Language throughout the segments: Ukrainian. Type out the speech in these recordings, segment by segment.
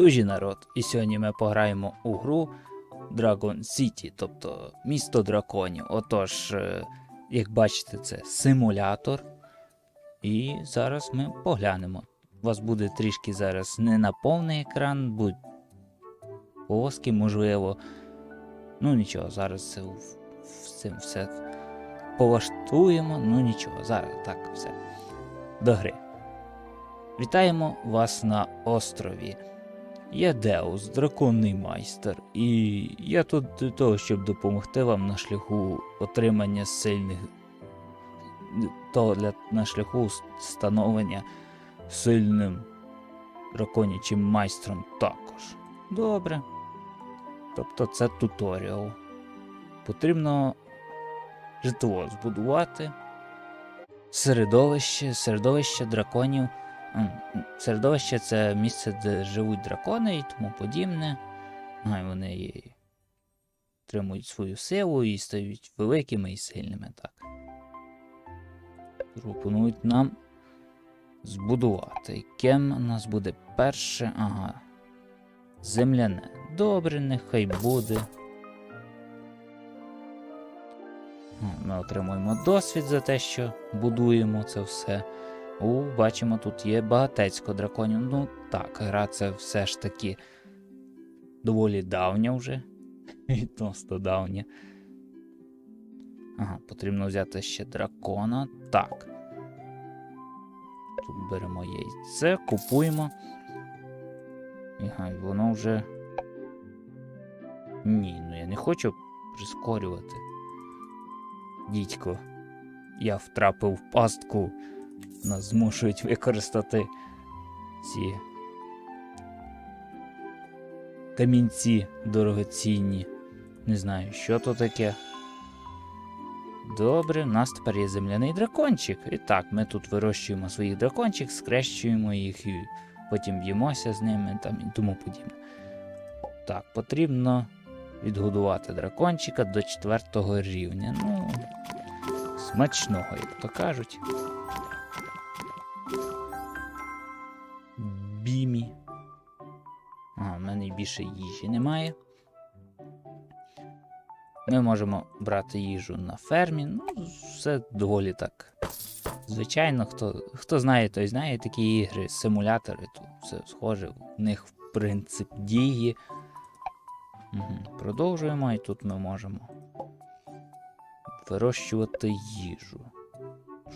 Дуже народ, і сьогодні ми пограємо у гру Dragon City, тобто місто драконів. Отож, е, як бачите, це симулятор. І зараз ми поглянемо. У вас буде трішки зараз не на повний екран, будуть полоски, можливо. Ну нічого, зараз це цим все поваштуємо. Ну нічого, зараз так все. До гри. Вітаємо вас на острові. Я Деус, драконний майстер, і я тут для того, щоб допомогти вам на шляху отримання сильних. То для, на шляху становлення сильним драконячим майстром також. Добре. Тобто це туторіал. Потрібно житло збудувати. Середовище, середовище драконів. Середовище це місце, де живуть дракони і тому подібне. Вони і отримують свою силу і стають великими і сильними, так. Пропонують нам збудувати. Ким у нас буде перше? Ага. Земляне. Добре, нехай буде. Ми отримуємо досвід за те, що будуємо це все. У, бачимо, тут є багатецько драконів. Ну так, гра це все ж таки доволі давня вже. Відносно давня. Ага, потрібно взяти ще дракона. Так. Тут беремо яйце, купуємо. Ага, воно вже. Ні, ну я не хочу прискорювати. Дідько, я втрапив в пастку. Нас змушують використати ці камінці дорогоцінні. Не знаю, що то таке. Добре, у нас тепер є земляний дракончик. І так, ми тут вирощуємо своїх дракончик, скрещуємо їх і потім б'ємося з ними там і тому подібне. Так, потрібно відгодувати дракончика до четвертого рівня. Ну, смачного, як то кажуть. Бімі. А, в мене більше їжі немає. Ми можемо брати їжу на фермі. Ну, все доволі так. Звичайно, хто, хто знає, той знає такі ігри, симулятори, то все схоже, в них в принцип дії. Угу. Продовжуємо, і тут ми можемо вирощувати їжу.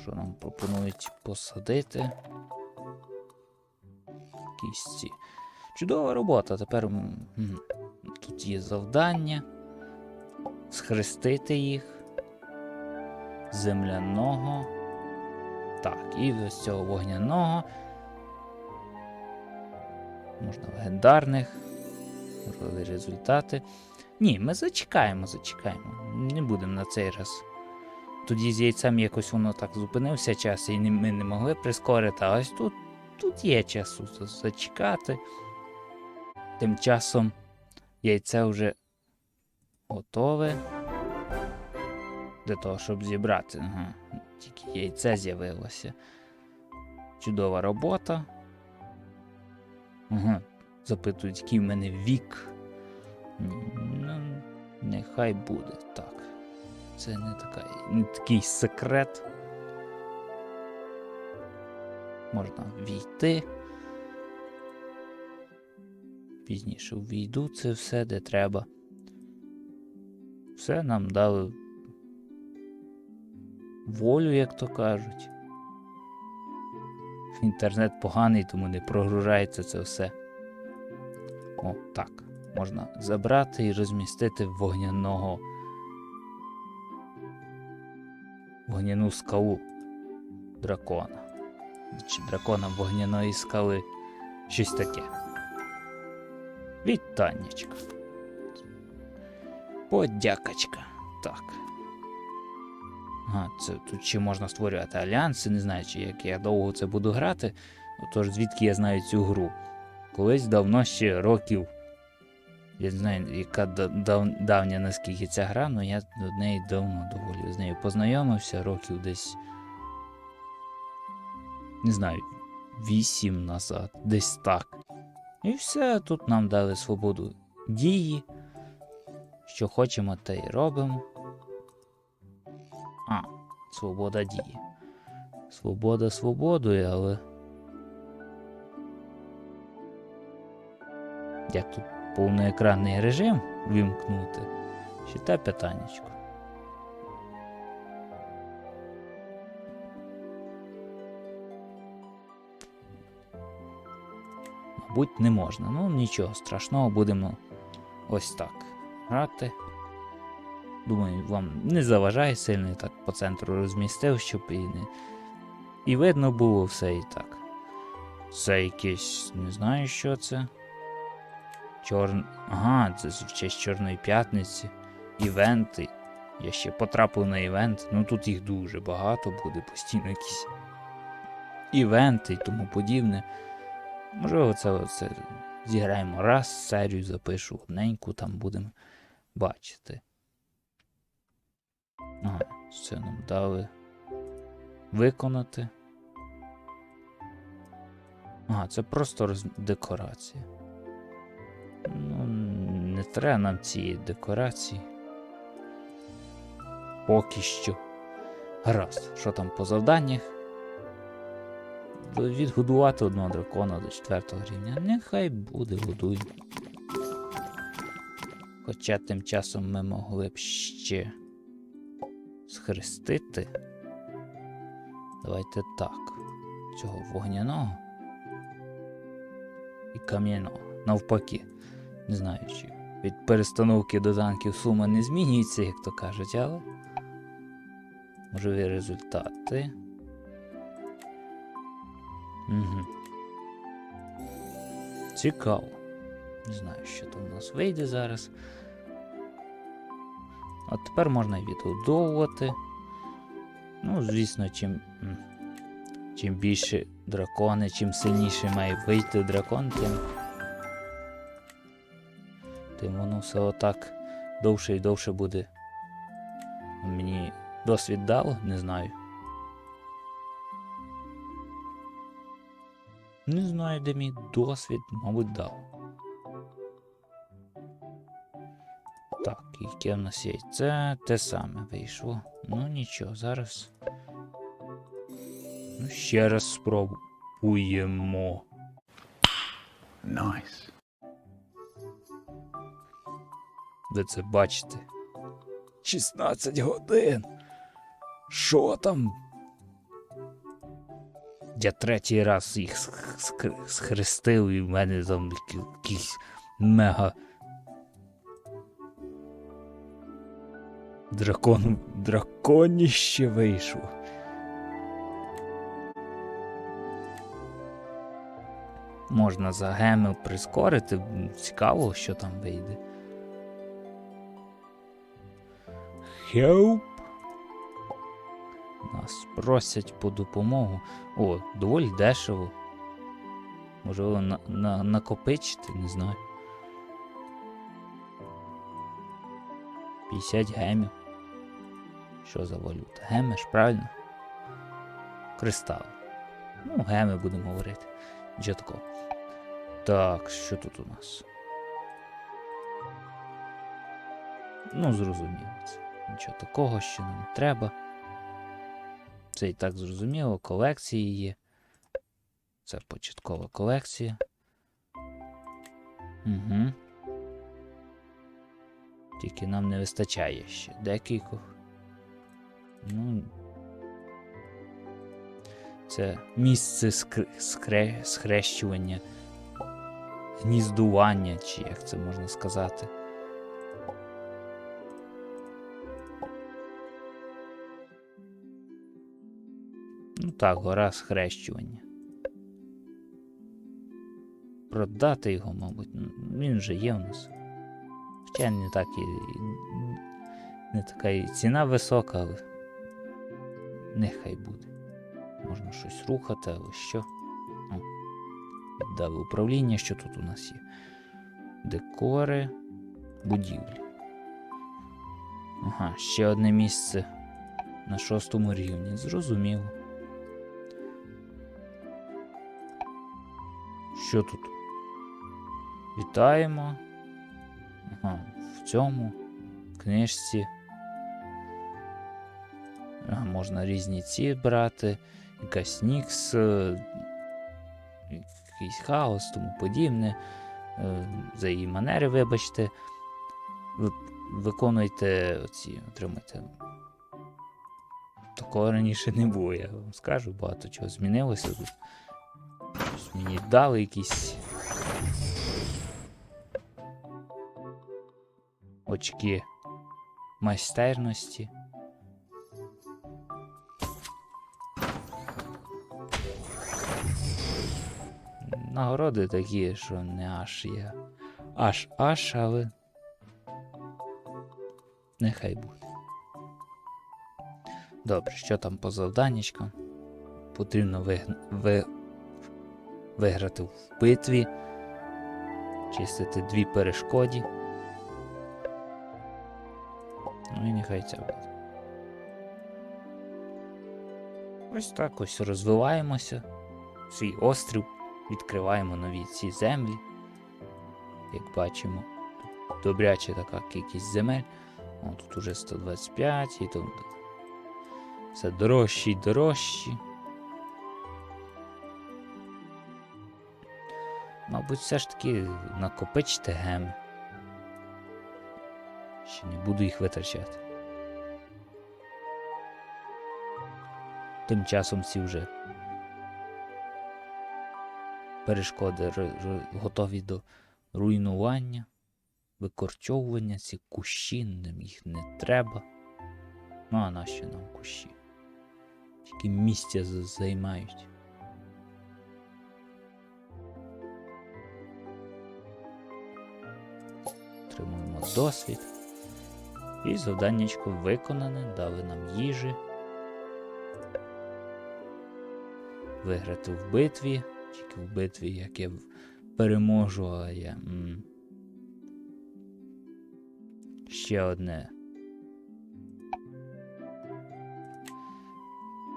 Що нам пропонують посадити? Кісті. Чудова робота. Тепер тут є завдання. Схрестити їх. Земляного. Так, і ось цього вогняного. Можна легендарних. Можливі результати. Ні, ми зачекаємо, зачекаємо. Не будемо на цей раз. Тоді з яйцем якось воно так зупинився час, і ми не могли прискорити, а ось тут, тут є часу зачекати. Тим часом яйце вже готове для того, щоб зібрати. Ага. Тільки яйце з'явилося. Чудова робота. Ага. Запитують, який в мене вік. Ну, нехай буде так. Це не, така, не такий секрет. Можна війти. Пізніше ввійду це все, де треба. Все нам дали волю, як то кажуть. Інтернет поганий, тому не прогружається це все. О, так. Можна забрати і розмістити вогняного. Вогняну скалу дракона. Чи дракона вогняної скали. Щось таке. Вітаннячка. Подякочка. Так. Ага, це тут ще можна створювати альянси, не знаю, чи як я довго це буду грати. Отож, звідки я знаю цю гру? Колись давно ще років. Я не знаю, яка дав- давня наскільки ця гра, але я до неї давно доволі з нею познайомився, років десь. Не знаю, вісім назад, десь так. І все, тут нам дали свободу дії. Що хочемо, те й робимо. А, свобода дії. Свобода свободою, але. Як тут повноекранний режим вимкнути? Ще те питаннячко. Мабуть, не можна. Ну, нічого страшного, будемо ось так грати. Думаю, вам не заважає сильно так по центру розмістив, щоб і не. І видно було все і так. Це якесь, не знаю, що це. Чор... Ага, це в честь Чорної п'ятниці. Івенти. Я ще потрапив на івент. Ну тут їх дуже багато буде, постійно якісь івенти і тому подібне. Можливо, це, це зіграємо раз, серію запишу одненьку, там будемо бачити. Ага, це нам дали виконати. Ага, це просто роз... декорація. Ну, не треба нам цієї декорації. Поки що. Гаразд, що там по завданнях? Відгодувати одного дракона до четвертого рівня. Нехай буде, годуй. Хоча тим часом ми могли б ще схрестити. Давайте так. Цього вогняного і кам'яного. Навпаки. Не знаю, чи від перестановки доданків сума не змінюється, як то кажуть, але можливі результати. Угу. Цікаво. Не знаю, що там у нас вийде зараз. А тепер можна відгодовувати. Ну, звісно, чим, чим більше дракони, чим сильніше має вийти дракон, тим, тим воно все отак довше і довше буде. Мені досвід дало, не знаю. Не знаю, де мій досвід, мабуть, дав. Так, яке в нас є? Це те саме вийшло. Ну нічого, зараз. Ну, ще раз спробуємо. Nice. Ви це бачите? 16 годин. Що там? Я третій раз їх сх- сх- схрестив, і в мене там які- якийсь мега. Дракон. Драконіще вийшло. Можна за геми прискорити. Цікаво, що там вийде. Help. Нас просять по допомогу. О, доволі дешево. Можливо, на, на, накопичити, не знаю. 50 гемів. Що за валюта? Геми ж, правильно? Кристал. Ну, геми будемо говорити. Такого. Так, що тут у нас? Ну, зрозуміло це. Нічого такого, що нам треба. Це і так зрозуміло, колекції є. Це початкова колекція. Угу. Тільки нам не вистачає ще декількох. Ну. Це місце скр... скре... схрещування, гніздування, чи як це можна сказати. Ну так, гора схрещування. Продати його, мабуть. Він вже є у нас. Хоча не так і. Не така і ціна висока, але. Нехай буде. Можна щось рухати, але що. О, віддали управління, що тут у нас є. Декори, будівлі. Ага, ще одне місце на шостому рівні. Зрозуміло. Що тут? Вітаємо. Ага, в цьому книжці. Ага, можна різні ці брати, якась Нікс, е, якийсь хаос, тому подібне. Е, За її манери, вибачте. Виконуйте оці, отримуйте. Такого раніше не було, я вам скажу, багато чого змінилося тут. Мені дали якісь очки майстерності. Нагороди такі, що не аж є. Аж аж, але. Нехай буде. Добре, що там по завданнячкам? Потрібно ви... Ви... виграти в битві, чистити дві перешкоді. Ну і нехай це буде. Ось так ось розвиваємося. Свій острів, відкриваємо нові ці землі. Як бачимо, добряча така кількість земель. О, тут уже 125 і тут все дорожчі й дорожчі. Мабуть, все ж таки накопичте геми. Ще не буду їх витрачати. Тим часом ці вже перешкоди готові до руйнування, викорчовування ці кущі, нам їх не треба. Ну, а нащо нам кущі? Тільки місця займають. Досвід. І завданнячко виконане, дали нам їжі. Виграти в битві. Тільки в битві, як я переможу, а я. м, Ще одне.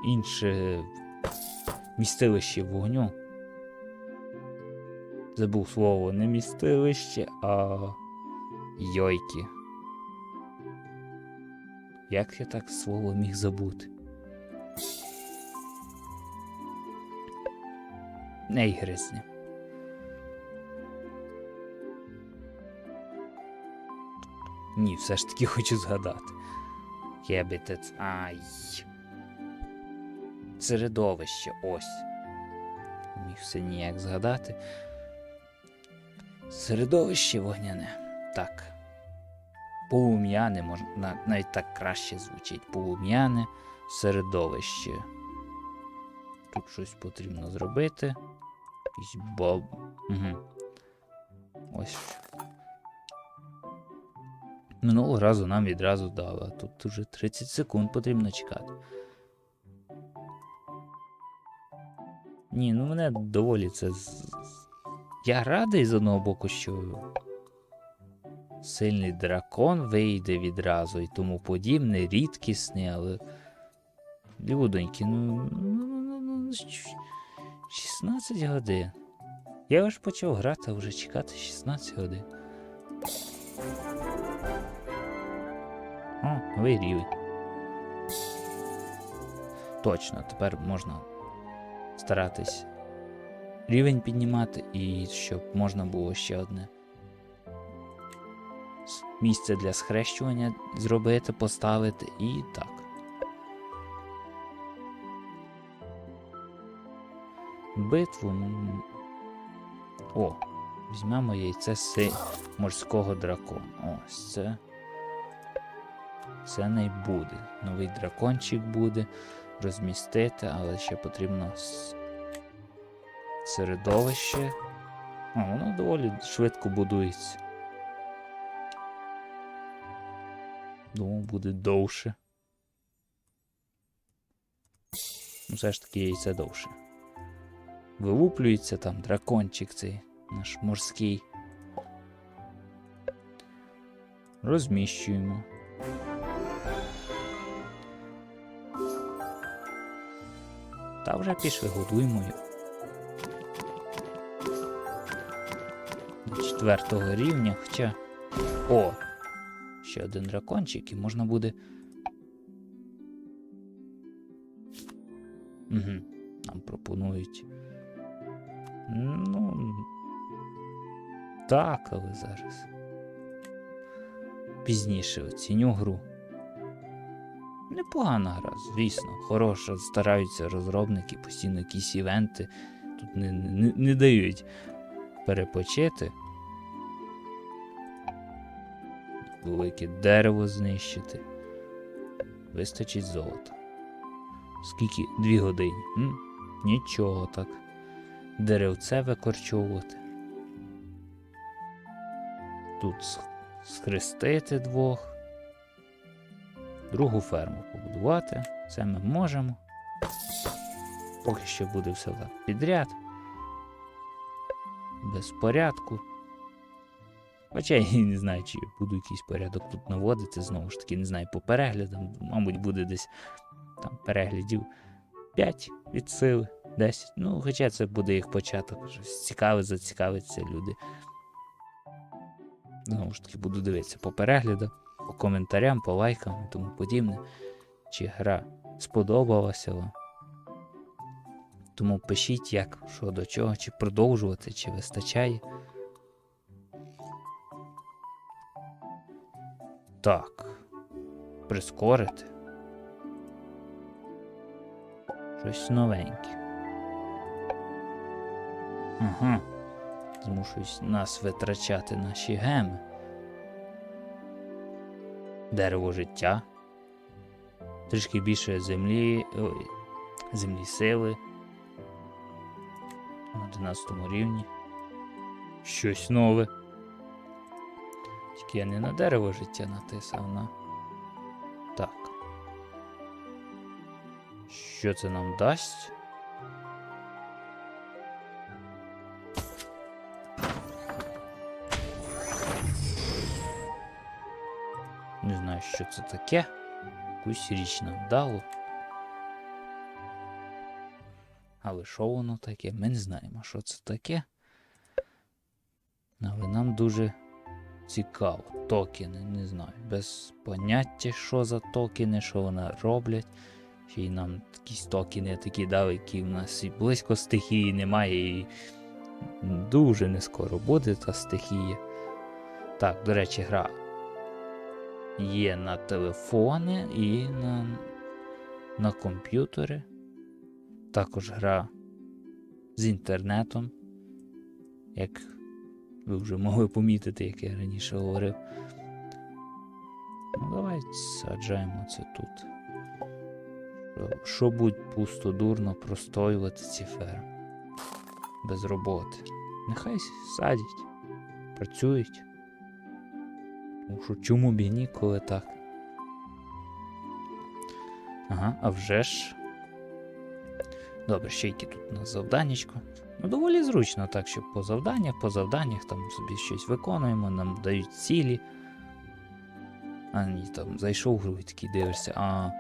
Інше містилище вогню. Забув слово не містилище, а йойки. Як я так слово міг забути? Не гризне. Ні, все ж таки хочу згадати. Кебітець. Ай. Середовище, ось. Міг все ніяк згадати. Середовище вогняне. Так. Полум'яне, можна навіть так краще звучить. Полум'яне середовище. Тут щось потрібно зробити. Якийсь боб. Угу. Ось. Минулого разу нам відразу дали, а тут уже 30 секунд потрібно чекати. Ні, ну мене доволі це. Я радий з одного боку, що сильний дракон вийде відразу і тому подібне, рідкісний, але. Людоньки, ну. ну, ну, ну, ну, 16 годин. Я ж почав грати, а вже чекати 16 годин. О, новий рівень. Точно, тепер можна старатись рівень піднімати і щоб можна було ще одне місце для схрещування зробити, поставити і так. Битву. О, візьмемо яйце си морського дракона. Ось це. Це не буде. Новий дракончик буде розмістити, але ще потрібно середовище. О, воно доволі швидко будується. Думаю, буде довше. Ну, все ж таки яйце довше. Вилуплюється там дракончик цей наш морський. Розміщуємо. Та вже пішли, годуємо його. четвертого рівня, хоча. О! Ще один дракончик, і можна буде. Угу. Нам пропонують. Ну. Так, але зараз. Пізніше оціню гру. Непогана гра, звісно, хороша. Стараються розробники, постійно якісь івенти. Тут не, не, не дають перепочити. Велике дерево знищити. Вистачить золота. Скільки? Дві години. М? Нічого так. Деревце викорчовувати. Тут схрестити двох. Другу ферму побудувати. Це ми можемо. Поки що буде все так підряд. Без порядку. Хоча я не знаю, чи буду якийсь порядок тут наводити, знову ж таки, не знаю, по переглядам. Мабуть, буде десь там переглядів 5 від сили, 10. Ну, хоча це буде їх початок. Щось цікаве, зацікавиться люди. Знову ж таки, буду дивитися по переглядам, по коментарям, по лайкам і тому подібне. Чи гра сподобалася вам. Тому пишіть, як, що до чого, чи продовжувати, чи вистачає. Так. Прискорити. Щось новеньке. Ага. Змушують нас витрачати наші геми. Дерево життя. Трішки більше землі. Ой, землі сили. На 11 рівні. Щось нове. Тільки я не на дерево життя натисав на. Так. Що це нам дасть? Не знаю, що це таке. Якусь річ нам дало. Але що воно таке? Ми не знаємо, що це таке. Але нам дуже цікаво. Токени, не знаю. Без поняття, що за токени, що вони роблять. Ще й нам якісь токени такі дали, які в нас і близько стихії немає, і дуже не скоро буде та стихія. Так, до речі, гра є на телефони і на, на комп'ютери. Також гра з інтернетом, як ви вже могли помітити, як я раніше говорив. Ну, давай саджаємо це тут. Що- будь пусто дурно простоювати ці ферми без роботи. Нехай садять, працюють. Тому чому б і ні, коли так? Ага, а вже ж. Добре, ще які тут у нас завданнячко. Ну, доволі зручно, так, що по завданнях, по завданнях там собі щось виконуємо, нам дають цілі. А ні, там зайшов в гру і такий дивишся, а.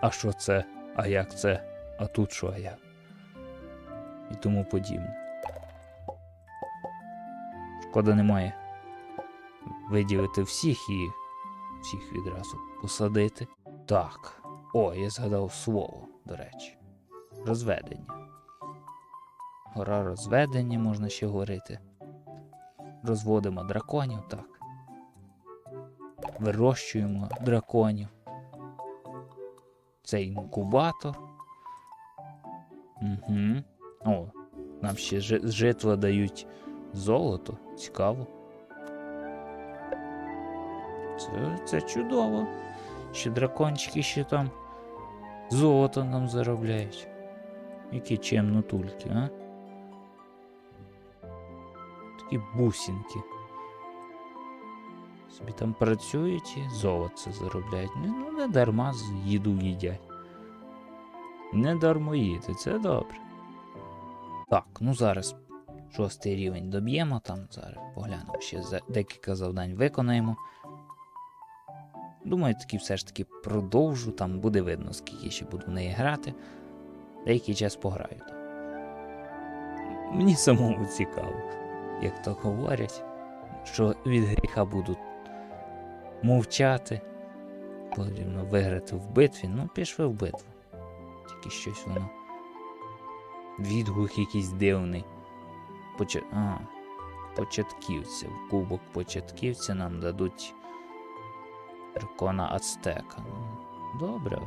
А що це? А як це? А тут що, а як? І тому подібне. Шкода немає виділити всіх і всіх відразу посадити. Так. О, я згадав слово, до речі. Розведення. Гора розведення можна ще говорити. Розводимо драконів, так. Вирощуємо драконів. Це інкубатор. Угу. О, нам ще житла дають золото. Цікаво. Це, це чудово. Ще дракончики ще там золото нам заробляють. Які чемно тульки, а? Такі бусинки. Собі там працюють і золото заробляють. Ну, не дарма з їду їдять. Не дармоїти, це добре. Так, ну зараз шостий рівень доб'ємо, там зараз поглянемо, ще за декілька завдань виконаємо. Думаю, таки все ж таки продовжу, там буде видно, скільки ще буду в неї грати. Деякий час пограю. Мені самому цікаво. Як то говорять, що від гріха будуть мовчати. Потрібно виграти в битві. Ну, пішли в битву. Тільки щось воно. Відгук якийсь дивний. Поча... А, початківця. Кубок початківця нам дадуть дракона Ацтека. Ну, добре.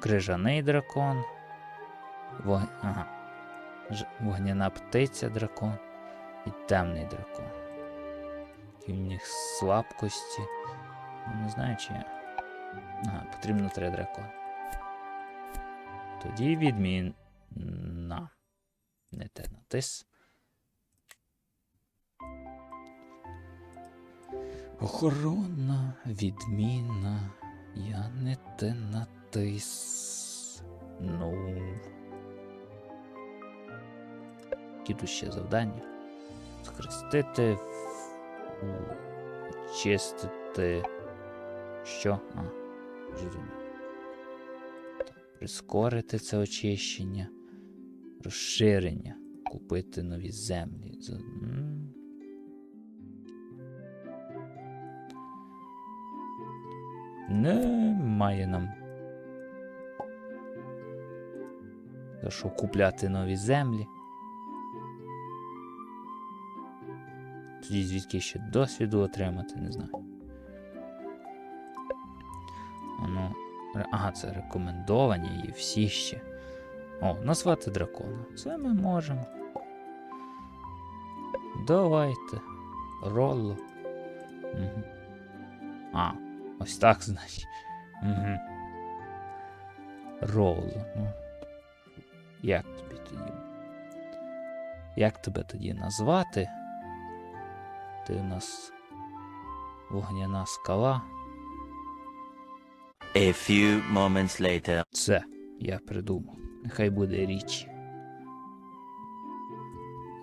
Крижаний дракон. Вог... Ага. Вогняна птиця дракон і темний дракон. Які в них слабкості. Ну, Не знаю, чи. Ага, потрібно три дракони. Тоді відмінна. Не те натис. Охорона, відмінна. Я не те натис. Ну. Тут завдання? Схрестити. Очистити. Що? А. Прискорити це очищення. Розширення. Купити нові землі. Немає нам. За що купляти нові землі? Тоді звідки ще досвіду отримати, не знаю. Воно. Ага, це рекомендовані і всі ще. О, назвати дракона. Це ми можемо. Давайте. Ролло. Угу. А, ось так, значить. Угу. Ролло. Ну. Як тобі тоді? Як тебе тоді назвати? Ти у нас вогняна скала. A few moments later. Це я придумав. Нехай буде річ.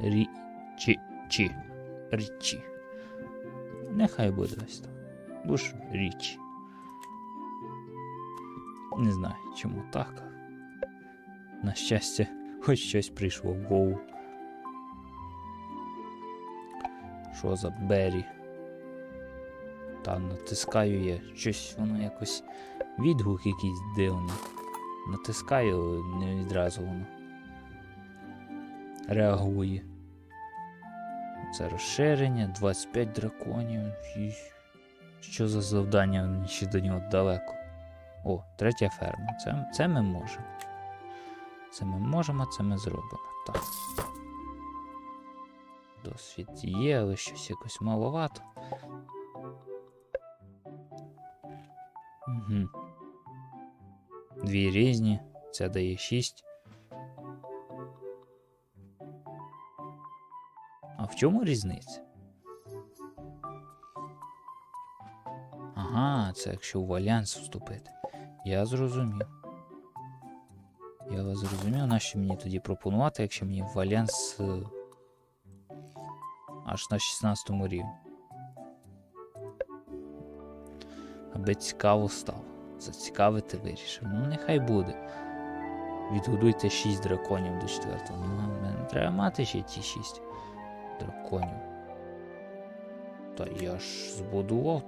Річі. Чі. Річі. Нехай буде ось так. Душ річ. Не знаю, чому так. На щастя, хоч щось прийшло в голову. Що за Бері? Та натискаю я щось, воно якось відгук якийсь дивний. Натискаю, не відразу воно реагує. Це розширення, 25 драконів. Що за завдання ще до нього далеко? О, третя ферма. Це, це ми можемо. Це ми можемо, це ми зробимо. Так. Досвід є, але щось якось маловато. Угу. Дві різні. Це дає 6. А в чому різниця? Ага, це якщо в альянс вступити. Я зрозумів. Я вас зрозумів, нащо мені тоді пропонувати, якщо мені в альянс е, аж на 16 рівні. Аби цікаво стало. Зацікавити вирішив. Ну, нехай буде. Відгодуйте 6 драконів до 4. Ну, мене треба мати ще ті 6 драконів. Та я ж збудував.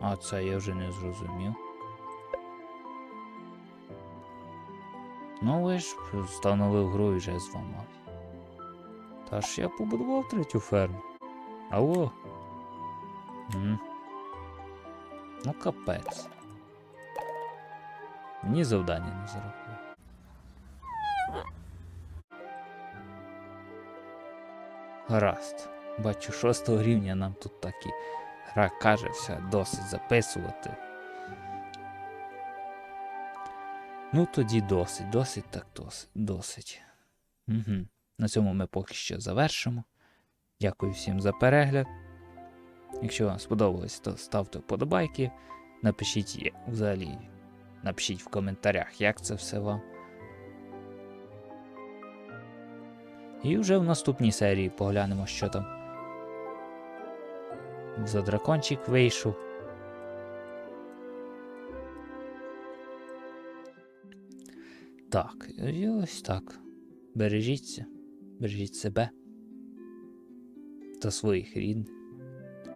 А це я вже не зрозумів. Ну ви ж встановив гру і вже зламав. Та ж я побудував третю ферму. Алло. М. Ну капець. Мені завдання не зарахує. Гаразд. Бачу, шостого рівня нам тут такі гра каже, все, досить записувати. Ну тоді досить, досить так досить. досить. Угу. На цьому ми поки що завершимо. Дякую всім за перегляд. Якщо вам сподобалось, то ставте вподобайки. Напишіть взагалі, напишіть в коментарях, як це все вам. І вже в наступній серії поглянемо, що там. За дракончик вийшов. Так, і ось так. Бережіться, бережіть себе та своїх рідних.